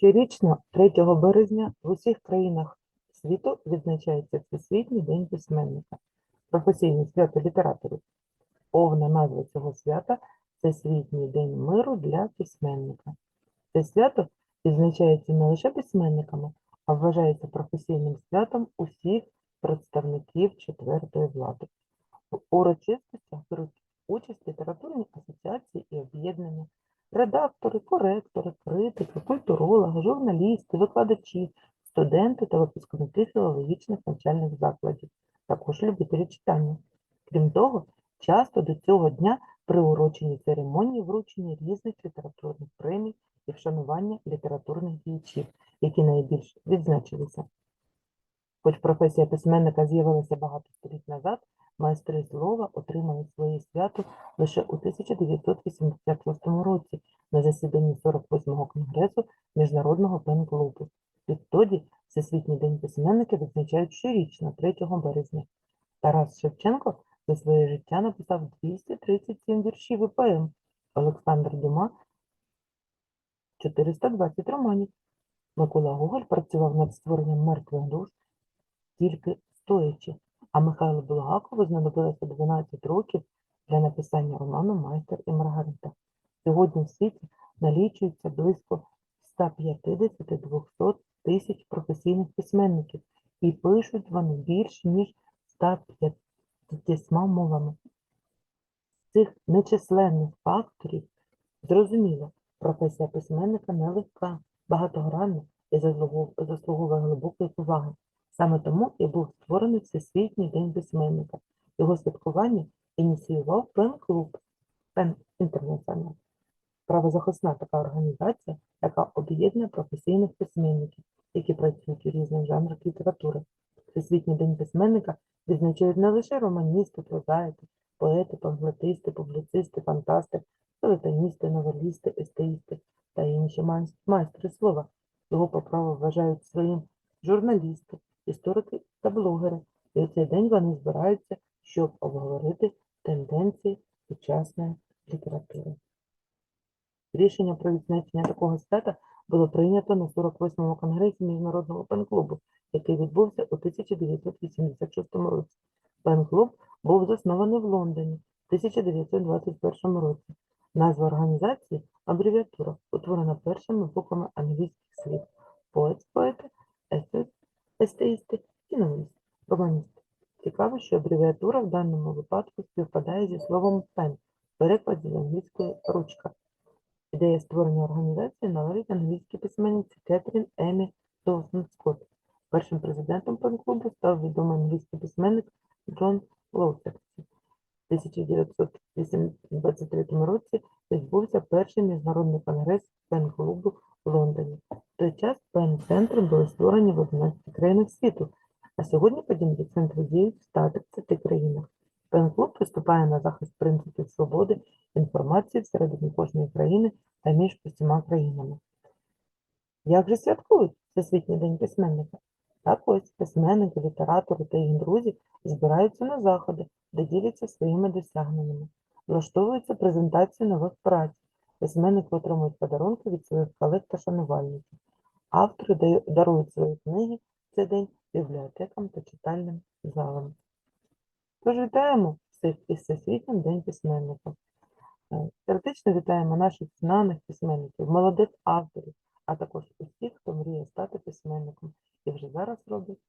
Щорічно 3 березня в усіх країнах світу відзначається Всесвітній день письменника, професійне свято літераторів. Повна назва цього свята Всесвітній день миру для письменника. Це свято відзначається не лише письменниками, а вважається професійним святом усіх представників четвертої влади. В урочистостях беруть участь літературні асоціації і об'єднання, редактори, коректори, критики, культурологи, журналісти, викладачі, студенти та випускники філологічних навчальних закладів, також любителі читання. Крім того, часто до цього дня приурочені церемонії вручення різних літературних премій і вшанування літературних діячів, які найбільш відзначилися. Хоч професія письменника з'явилася багато століть назад, майстри слова отримали своє свято лише у 1986 році на засіданні 48-го конгресу Міжнародного пен-клубу. Відтоді Всесвітній день письменника відзначають щорічно, 3 березня. Тарас Шевченко за своє життя написав 237 віршів і поем, Олександр Дюма 420 романів. Микола Гоголь працював над створенням мертвих душ тільки стоячи, а Михайлу Булгакову знадобилося 12 років для написання роману Майстер і Маргарита. Сьогодні в світі налічується близько 150-200 тисяч професійних письменників, і пишуть вони більше, ніж 150 мовами. З цих нечисленних факторів зрозуміло, професія письменника нелегка, багатогранна і заслуговує глибокої поваги. Саме тому і був створений Всесвітній день письменника. Його святкування ініціював Пен-клуб Пен Інтернаціонал. Правозахисна така організація, яка об'єднує професійних письменників, які працюють у різних жанрах літератури. Всесвітній день письменника відзначають не лише романісти, прозаїки, поети, памфлетисти, публіцисти, фантасти, філетоністи, новелісти, естеїсти та інші майстри слова. Його по праву вважають своїм журналісти, історики та блогери. І у цей день вони збираються, щоб обговорити тенденції сучасної літератури. Рішення про відзначення такого свята було прийнято на 48-му конгресі Міжнародного пен-клубу, який відбувся у 1986 році. Пен-клуб був заснований в Лондоні в 1921 році. Назва організації абревіатура, утворена першими буквами англійських слів поет, поети, естет, естеїсти і новіст. Цікаво, що абревіатура в даному випадку співпадає зі словом пен, перекладі з англійської ручка. Ідея створення організації належить англійській письменниці Кетрін Емі Доусон Скотт. Першим президентом пен-клубу став відомий англійський письменник Джон Лоусерсі. 1900 2023 році відбувся перший міжнародний конгрес пен-клубу в Лондоні. В той час пен-центри були створені в 11 країнах світу, а сьогодні подібні центри діють в 130 країнах. Пен-клуб виступає на захист принципів свободи, інформації всередині кожної країни та між усіма країнами. Як же святкують Всесвітній день письменника? Так ось письменники, літератори та їх друзі збираються на заходи, де діляться своїми досягненнями. Влаштовуються презентації нових праць. Письменники отримують подарунки від своїх колег та шанувальників. Автори дарують свої книги цей день бібліотекам та читальним залам. Тож вітаємо всіх із Всесвітнім День письменника. Сердечно вітаємо наших знаних письменників, молодих авторів, а також усіх, хто мріє стати письменником і вже зараз робить